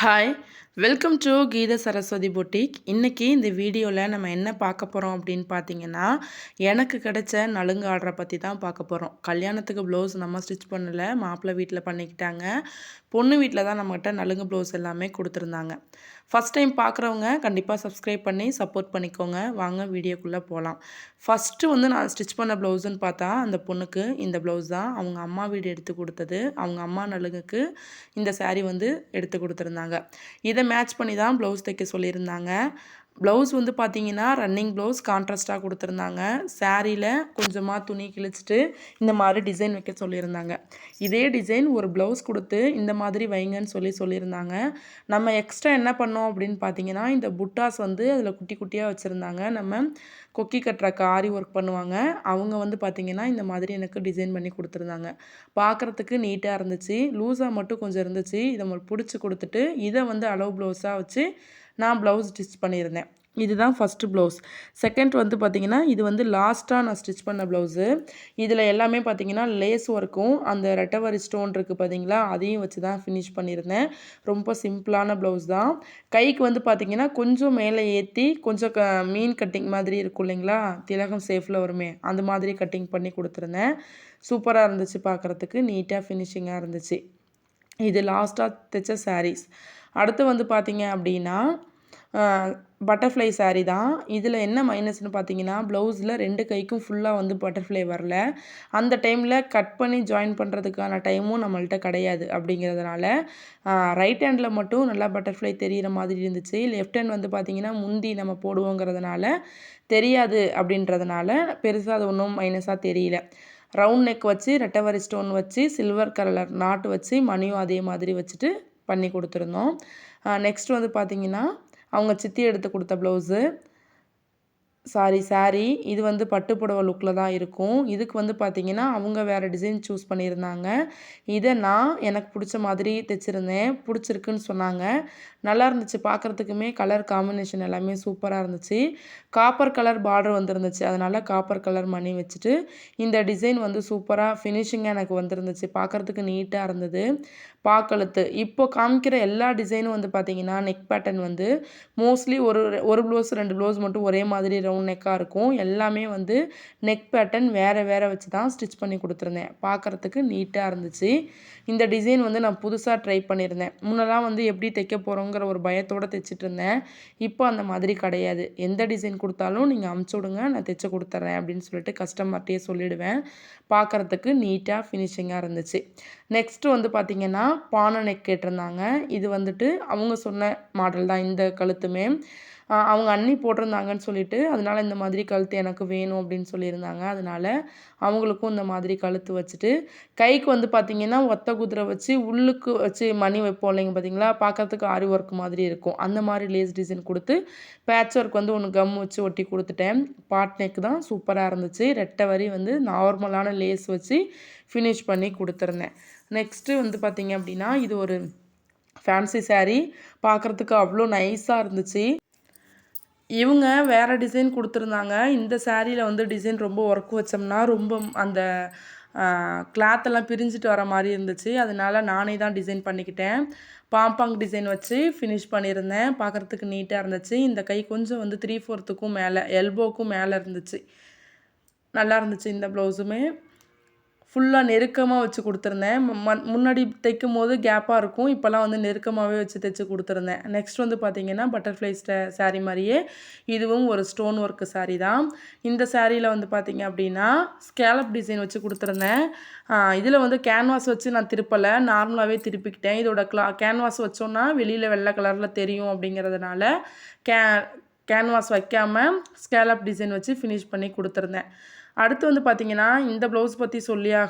Hi welcome to Geetha Saraswati boutique இன்றைக்கி இந்த வீடியோவில் நம்ம என்ன பார்க்க போகிறோம் அப்படின்னு பார்த்தீங்கன்னா எனக்கு கிடைச்ச நலுங்கு ஆர்டரை பற்றி தான் பார்க்க போகிறோம் கல்யாணத்துக்கு ப்ளவுஸ் நம்ம ஸ்டிச் பண்ணலை மாப்பிள்ளை வீட்டில் பண்ணிக்கிட்டாங்க. பொண்ணு வீட்டில் தான் நம்மகிட்ட நலுங்கு ப்ளவுஸ் எல்லாமே கொடுத்துருந்தாங்க. ஃபஸ்ட் டைம் பார்க்குறவங்க கண்டிப்பாக சப்ஸ்கிரைப் பண்ணி சப்போர்ட் பண்ணிக்கோங்க. வாங்க வீடியோக்குள்ளே போகலாம் ஃபஸ்ட்டு வந்து நான் ஸ்டிச் பண்ண ப்ளவுஸுன்னு பார்த்தா அந்த பொண்ணுக்கு இந்த ப்ளவுஸ் தான். அவங்க அம்மா வீடு எடுத்து கொடுத்தது. அவங்க அம்மா நலுங்குக்கு இந்த சாரீ வந்து எடுத்து கொடுத்துருந்தாங்க. இதை மேட்ச் பண்ணி தான் ப்ளவுஸ் தைக்க சொல்லியிருந்தாங்க. ப்ளவுஸ் வந்து பார்த்தீங்கன்னா ரன்னிங் ப்ளவுஸ் கான்ட்ராஸ்ட்டாக கொடுத்துருந்தாங்க. சாரியில் கொஞ்சமாக துணி கிழிச்சிட்டு இந்த மாதிரி டிசைன் வைக்க சொல்லியிருந்தாங்க. இதே டிசைன் ஒரு ப்ளவுஸ் கொடுத்து இந்த மாதிரி வைங்கன்னு சொல்லி சொல்லியிருந்தாங்க. நம்ம எக்ஸ்ட்ரா என்ன பண்ணோம் அப்படின்னு பார்த்தீங்கன்னா இந்த புட்டாஸ் வந்து அதில் குட்டி குட்டியாக வச்சுருந்தாங்க. நம்ம கொக்கி கட்டுற காரி ஒர்க் பண்ணுவாங்க. அவங்க வந்து பார்த்திங்கன்னா இந்த மாதிரி எனக்கு டிசைன் பண்ணி கொடுத்துருந்தாங்க. பார்க்குறதுக்கு நீட்டாக இருந்துச்சு. லூஸாக மட்டும் கொஞ்சம் இருந்துச்சு. இதை பிடிச்சி கொடுத்துட்டு இதை வந்து அளவு ப்ளவுஸாக வச்சு நான் ப்ளவுஸ் ஸ்டிச் பண்ணியிருந்தேன். இதுதான் ஃபஸ்ட்டு ப்ளவுஸ் செகண்ட் வந்து பார்த்திங்கன்னா இது வந்து லாஸ்ட்டாக நான் ஸ்டிச் பண்ண ப்ளவுஸு இதில் எல்லாமே பார்த்திங்கன்னா லேஸ் ஒர்க்கும் அந்த ரெட்டவரி ஸ்டோன் இருக்குது பார்த்தீங்களா அதையும் வச்சு தான் ஃபினிஷ் பண்ணியிருந்தேன். ரொம்ப சிம்பிளான ப்ளவுஸ் தான். கைக்கு வந்து பார்த்திங்கன்னா கொஞ்சம் மேலே ஏற்றி கொஞ்சம் க மீன் கட்டிங் மாதிரி இருக்கும் இல்லைங்களா திலகம் சேஃபில் வருமே அந்த மாதிரி கட்டிங் பண்ணி கொடுத்துருந்தேன். சூப்பராக இருந்துச்சு பார்க்குறதுக்கு நீட்டாக ஃபினிஷிங்காக இருந்துச்சு. இது லாஸ்ட்டாக தைச்ச சாரீஸ் அடுத்து வந்து பார்த்திங்க அப்படின்னா பட்டர்ஃப்ளை சாரீ தான். இதில் என்ன மைனஸ்னு பார்த்தீங்கன்னா ப்ளவுஸில் ரெண்டு கைக்கும் ஃபுல்லாக வந்து பட்டர்ஃப்ளை வரல. அந்த டைமில் கட் பண்ணி ஜாயின் பண்ணுறதுக்கான டைமும் நம்மள்கிட்ட கிடையாது அப்படிங்கிறதுனால ரைட் ஹேண்டில் மட்டும் நல்லா பட்டர்ஃப்ளை தெரிகிற மாதிரி இருந்துச்சு. லெஃப்ட் ஹேண்ட் வந்து பார்த்திங்கன்னா முந்தி நம்ம போடுவோங்கிறதுனால தெரியாது அப்படின்றதுனால பெருசாக அது ஒன்றும் மைனஸாக தெரியல. ரவுண்ட் நெக் வச்சு ரெட்டவரி ஸ்டோன் வச்சு சில்வர் கலர் நாட்டு வச்சு மணியும் அதே மாதிரி வச்சுட்டு பண்ணி கொடுத்துருந்தோம். நெக்ஸ்ட் வந்து பார்த்திங்கன்னா அவங்க சித்தி எடுத்து கொடுத்த ப்ளவுஸு சாரி சாரீ இது வந்து பட்டு புடவை லுக்கில் தான் இருக்கும். இதுக்கு வந்து பார்த்திங்கன்னா அவங்க வேறு டிசைன் சூஸ் பண்ணியிருந்தாங்க. இதை நான் எனக்கு பிடிச்ச மாதிரி தைச்சிருந்தேன். பிடிச்சிருக்குன்னு சொன்னாங்க. நல்லா இருந்துச்சு. பார்க்குறதுக்குமே கலர் காம்பினேஷன் எல்லாமே சூப்பராக இருந்துச்சு. காப்பர் கலர் பார்டர் வந்துருந்துச்சு. அதனால் காப்பர் கலர் மணி வச்சுட்டு இந்த டிசைன் வந்து சூப்பராக ஃபினிஷிங்காக எனக்கு வந்துருந்துச்சு. பார்க்குறதுக்கு நீட்டாக இருந்தது. பாக்கழுத்து. இப்போ காமிக்கிற எல்லா டிசைனும் வந்து பார்த்திங்கன்னா நெக் பேட்டர்ன் வந்து மோஸ்ட்லி ஒரு ஒரு ப்ளவுஸ் ரெண்டு ப்ளவுஸ் மட்டும் ஒரே மாதிரி ரவுண்ட் நெக்காக இருக்கும். எல்லாமே வந்து நெக் பேட்டர்ன் வேறு வேறு வச்சு தான் ஸ்டிச் பண்ணி கொடுத்துருந்தேன். பார்க்குறதுக்கு நீட்டாக இருந்துச்சு. இந்த டிசைன் வந்து நான் புதுசாக ட்ரை பண்ணியிருந்தேன். முன்னெல்லாம் வந்து எப்படி தைக்க போகிறோங்கிற ஒரு பயத்தோடு தைச்சிட்டு இருந்தேன் இப்போ அந்த மாதிரி கிடையாது. எந்த டிசைன் கொடுத்தாலும் நீங்கள் அமுச்சு விடுங்க நான் தைச்சி கொடுத்துட்றேன் அப்படின்னு சொல்லிட்டு கஸ்டமர்கிட்டயே சொல்லிவிடுவேன் பார்க்குறதுக்கு நீட்டாக ஃபினிஷிங்காக இருந்துச்சு. நெக்ஸ்ட்டு வந்து பார்த்திங்கன்னா பானை நெக் கேட்டிருந்தாங்க. இது வந்துட்டு அவங்க சொன்ன மாடல் தான் இந்த கழுத்துமே. அவங்க அண்ணி போட்டிருந்தாங்கன்னு சொல்லிட்டு அதனால் இந்த மாதிரி கழுத்து எனக்கு வேணும் அப்படின்னு சொல்லியிருந்தாங்க. அதனால் அவங்களுக்கும் இந்த மாதிரி கழுத்து வச்சுட்டு கைக்கு வந்து பார்த்திங்கன்னா ஒத்த குதிரை வச்சு உள்ளுக்கு வச்சு மணி வைப்போம் இல்லைங்க பார்த்தீங்களா பார்க்கறதுக்கு ஆரி ஒர்க் மாதிரி இருக்கும். அந்த மாதிரி லேஸ் டிசைன் கொடுத்து பேட்ச் ஒர்க் வந்து ஒன்று கம் வச்சு ஒட்டி கொடுத்துட்டேன். பாட் நெக் தான் சூப்பராக இருந்துச்சு. ரெட்டை வரி வந்து நார்மலான லேஸ் வச்சு ஃபினிஷ் பண்ணி கொடுத்துருந்தேன். நெக்ஸ்ட்டு வந்து பார்த்திங்க அப்படின்னா இது ஒரு ஃபேன்சி சாரீ பார்க்குறதுக்கு அவ்வளோ நைஸாக இருந்துச்சு. இவங்க வேறு டிசைன் கொடுத்துருந்தாங்க. இந்த சேரீயில் வந்து டிசைன் ரொம்ப ஒர்க் வச்சோம்னா ரொம்ப அந்த கிளாத்தெல்லாம் பிரிஞ்சுட்டு வர மாதிரி இருந்துச்சு. அதனால நானே தான் டிசைன் பண்ணிக்கிட்டேன். பாம்பாங் டிசைன் வச்சு ஃபினிஷ் பண்ணியிருந்தேன். பார்க்குறதுக்கு நீட்டாக இருந்துச்சு. இந்த கை கொஞ்சம் வந்து த்ரீ ஃபோர்த்துக்கும் மேலே எல்போக்கும் மேலே இருந்துச்சு. நல்லா இருந்துச்சு இந்த ப்ளவுஸுமே ஃபுல்லாக நெருக்கமாக வச்சு கொடுத்துருந்தேன். முன்னாடி தைக்கும் போது கேப்பாக இருக்கும். இப்போல்லாம் வந்து நெருக்கமாகவே வச்சு தைச்சி கொடுத்துருந்தேன். நெக்ஸ்ட் வந்து பார்த்திங்கன்னா பட்டர்ஃப்ளை ஸ்ட சாரீ மாதிரியே இதுவும் ஒரு ஸ்டோன் ஒர்க்கு சாரீ தான். இந்த சாரியில் வந்து பார்த்திங்க அப்படின்னா ஸ்கேலப் டிசைன் வச்சு கொடுத்துருந்தேன். இதில் வந்து கேன்வாஸ் வச்சு நான் திருப்பலை. நார்மலாகவே திருப்பிக்கிட்டேன். இதோட கிளா கேன்வாஸ் வச்சோன்னா வெளியில் வெள்ளை கலரில் தெரியும் அப்படிங்கிறதுனால கே கேன்வாஸ் வைக்காமல் ஸ்கேலப் டிசைன் வச்சு ஃபினிஷ் பண்ணி கொடுத்துருந்தேன். அடுத்து வந்து பார்த்திங்கன்னா இந்த ப்ளவுஸ் பற்றி சொல்லியாக